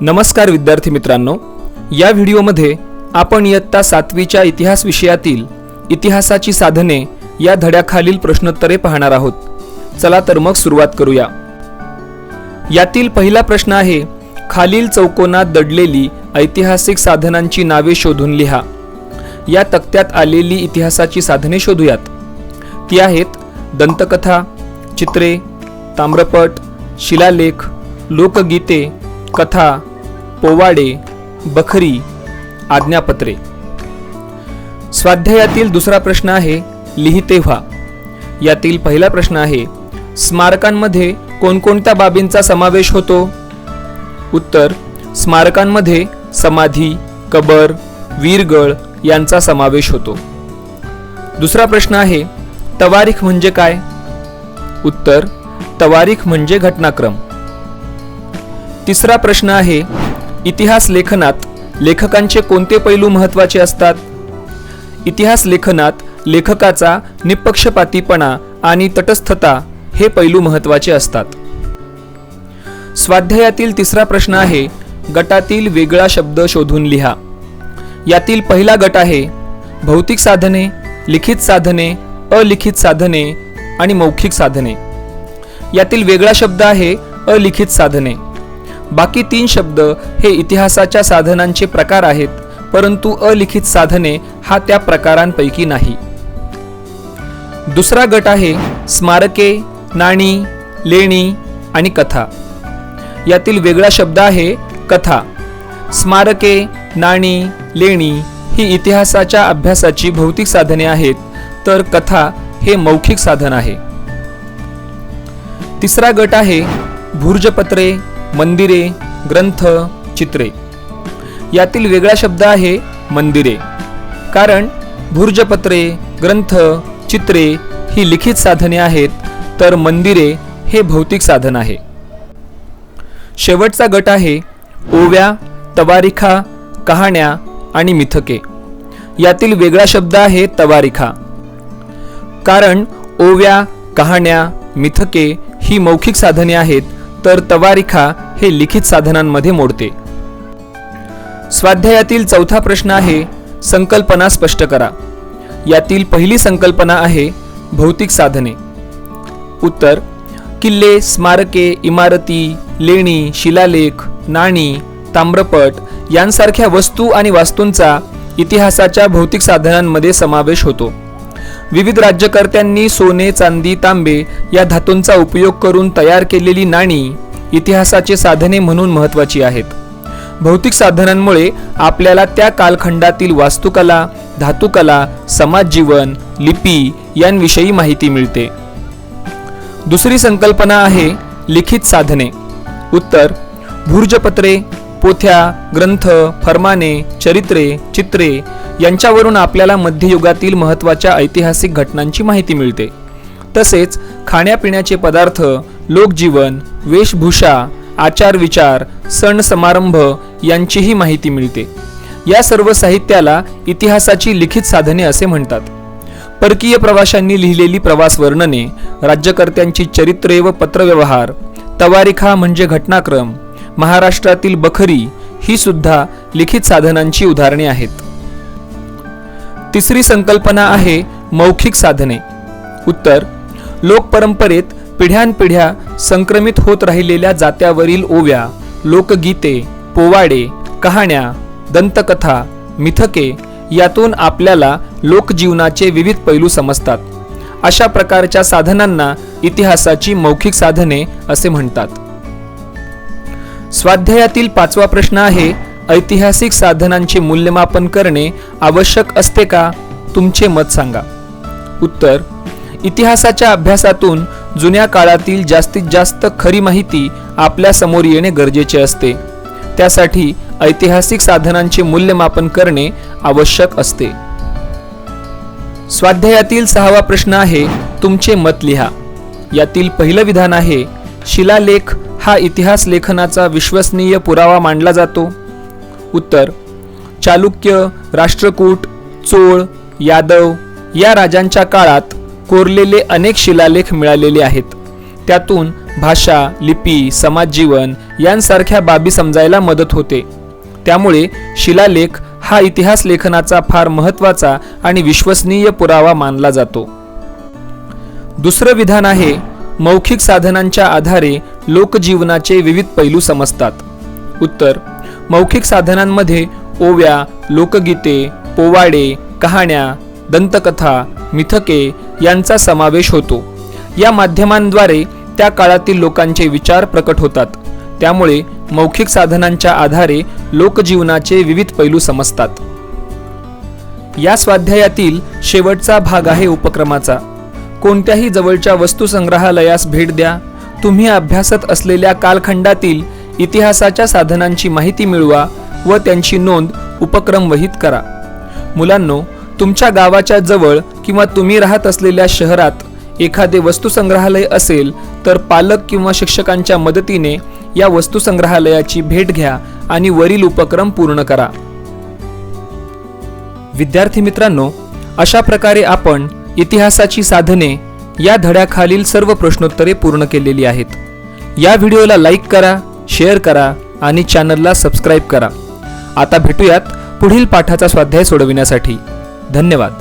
नमस्कार विद्यार्थी मित्रांनो. या व्हिडिओमध्ये आपण इयत्ता सातवीच्या इतिहास विषयातील इतिहासाची साधने या धड्याखालील प्रश्नोत्तरे पाहणार आहोत. चला तर मग सुरुवात करूया. यातील पहिला प्रश्न आहे खालील चौकोनात दडलेली ऐतिहासिक साधनांची नावे शोधून लिहा. या तक्त्यात आलेली इतिहासाची साधने शोधूयात. ती आहेत दंतकथा चित्रे ताम्रपट शिलालेख लोकगीते कथा पोवाडे बखरी आज्ञापत्रे. स्वाध्यायातील दुसरा प्रश्न आहे लिहिते व्हा. यातील पहिला प्रश्न आहे स्मारकांमध्ये कोणकोणत्या बाबींचा समावेश होतो? उत्तर स्मारकांमध्ये समाधी कबर वीरगळ यांचा समावेश होतो. दुसरा प्रश्न आहे तवारीख म्हणजे काय? उत्तर तवारीख म्हणजे घटनाक्रम. तिसरा प्रश्न आहे इतिहास लेखनात लेखकांचे कोणते पैलू महत्त्वाचे असतात? इतिहास लेखनात लेखकाचा निपक्षपातीपणा आणि तटस्थता हे पैलू महत्त्वाचे असतात. स्वाध्यायातील तिसरा प्रश्न आहे गटातील वेगळा शब्द शोधून लिहा. यातील पहिला गट आहे भौतिक साधने लिखित साधने अलिखित साधने आणि मौखिक साधने. यातील वेगळा शब्द आहे अलिखित साधने. बाकी तीन शब्द हे इतिहासाच्या साधनांचे प्रकार आहेत परंतु अलिखित साधने हा त्या प्रकारांपैकी नाही. दुसरा गट आहे स्मारके नाणी लेणी आणि कथा. यातील वेगळा शब्द आहे कथा. स्मारके नाणी लेणी ही इतिहासाच्या अभ्यासाची भौतिक साधने आहेत तर कथा हे मौखिक साधन आहे. तिसरा गट आहे भूर्जपत्रे मंदिरे ग्रंथ चित्रे. यातील वेगळा शब्द आहे मंदिरे. कारण भुर्जपत्रे ग्रंथ चित्रे ही लिखित साधने आहेत तर मंदिरे हे भौतिक साधन आहे. शेवटचा गट आहे ओव्या तवारिखा कहाण्या आणि मिथके. यातील वेगळा शब्द आहे तवारिखा. कारण ओव्या कहाण्या मिथके ही मौखिक साधने आहेत तर तवारिखा हे लिखित साधनांमध्ये मोडते. स्वाध्यायातील चौथा प्रश्न आहे संकल्पना स्पष्ट करा. यातील पहिली संकल्पना आहे भौतिक साधने. उत्तर किल्ले स्मारके इमारती लेणी शिलालेख नाणी ताम्रपट यांसारख्या वस्तू आणि वास्तूंचा इतिहासाच्या भौतिक साधनांमध्ये समावेश होतो. विविध राज्यकर्त्यांनी सोने चांदी तांबे या धातूंचा उपयोग करून तयार केलेली नाणी इतिहासाचे साधने म्हणून महत्त्वाची आहेत. भौतिक साधनांमुळे आपल्याला त्या कालखंडातील वास्तुकला धातुकला समाजजीवन लिपी यांविषयी माहिती मिळते. दुसरी संकल्पना आहे लिखित साधने. उत्तर भूर्जपत्रे पोथ्या ग्रंथ फरमाने चरित्रे चित्रे यांच्यावरून आपल्याला मध्ययुगातील महत्त्वाच्या ऐतिहासिक घटनांची माहिती मिळते. तसेच खाण्यापिण्याचे पदार्थ लोकजीवन वेशभूषा आचार विचार सण समारंभ यांचीही माहिती मिळते. या सर्व साहित्याला इतिहासाची लिखित साधने असे म्हणतात. परकीय प्रवाशांनी लिहिलेली प्रवास वर्णने राज्यकर्त्यांची चरित्रे व पत्रव्यवहार तवारिखा म्हणजे घटनाक्रम महाराष्ट्रातील बखरी ही सुद्धा लिखित साधनांची उदाहरणे आहेत. तिसरी संकल्पना आहे मौखिक साधने. उत्तर लोकपरंपरेत पिढ्यानपिढ्या संक्रमित होत राहिलेल्या जात्यावरील ओव्या लोकगीते पोवाडे कहाण्या दंतकथा मिथके यातून आपल्याला लोकजीवनाचे विविध पैलू समजतात. अशा प्रकारच्या साधनांना इतिहासाची मौखिक साधने असे म्हणतात. स्वाध्यायातील पाचवा प्रश्न आहे ऐतिहासिक साधनांचे मूल्यमापन करणे आवश्यक असते का? तुमचे मत सांगा. उत्तर इतिहासाच्या अभ्यासातून जुन्या काळातील जास्तीत जास्त खरी माहिती आपल्यासमोर येणे गरजेचे असते. त्यासाठी ऐतिहासिक साधनांचे मूल्यमापन करणे आवश्यक असते. स्वाध्यायातील सहावा प्रश्न आहे तुमचे मत लिहा. यातील पहिलं विधान आहे शिलालेख हा इतिहास लेखनाचा विश्वसनीय पुरावा मानला जातो. उत्तर चालुक्य राष्ट्रकूट चोळ यादव या राजांच्या काळात कोरलेले अनेक शिलालेख मिळालेले आहेत. त्यातून भाषा लिपी समाजजीवन यांसारख्या बाबी समजायला मदत होते. त्यामुळे शिलालेख हा इतिहास लेखनाचा फार महत्त्वाचा आणि विश्वसनीय पुरावा मानला जातो. दुसरं विधान आहे मौखिक साधनांच्या आधारे लोकजीवनाचे विविध पैलू समजतात. उत्तर मौखिक साधनांमध्ये ओव्या लोकगीते पोवाडे कहाण्या दंतकथा मिथके यांचा समावेश होतो. या माध्यमांद्वारे त्या काळातील लोकांचे विचार प्रकट होतात. त्यामुळे मौखिक साधनांच्या आधारे लोकजीवनाचे विविध पैलू समजतात. या स्वाध्यायातील शेवटचा भाग आहे उपक्रमाचा. कोणत्याही जवळच्या वस्तुसंग्रहालयास भेट द्या. तुम्ही अभ्यासत असलेल्या कालखंडातील इतिहासाच्या साधनांची माहिती मिळवा व त्यांची नोंद उपक्रम वहित करा. मुलांनो तुमच्या गावाच्या जवळ किंवा तुम्ही राहत असलेल्या शहरात एखादे वस्तुसंग्रहालय असेल तर पालक किंवा शिक्षकांच्या मदतीने या वस्तुसंग्रहालयाची भेट घ्या आणि वरील उपक्रम पूर्ण करा. विद्यार्थी मित्रांनो अशा प्रकारे आपण इतिहासाची साधने या धड्याखालील सर्व प्रश्नोत्तरे पूर्ण केलेली आहेत. या व्हिडिओला लाईक करा शेअर करा आणि चॅनलला सबस्क्राईब करा. आता भेटूयात पुढील पाठाचा स्वाध्याय सोडविण्यासाठी. धन्यवाद.